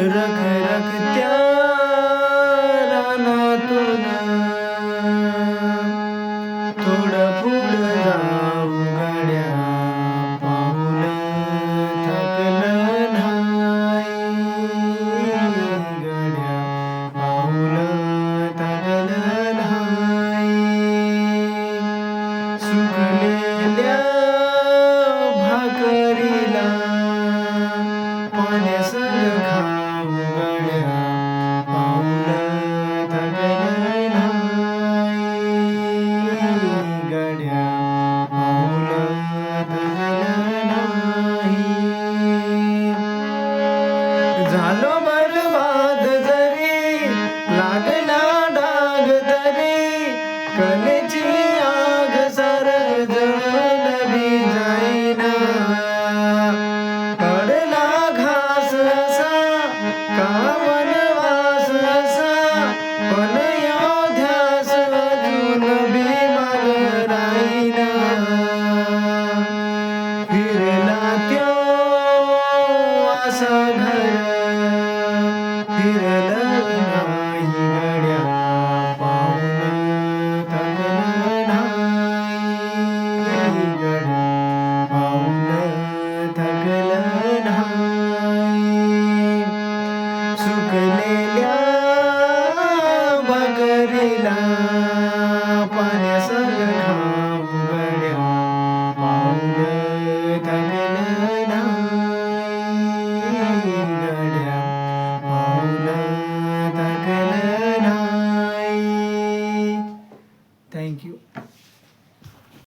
रख रखत्या रानातून. थोडं कलेची आग सर जळली जाईना. कडला घास असा कावन वास असा पण योध्यास अजून बिमार राहीना. फिरला त्यो असा घर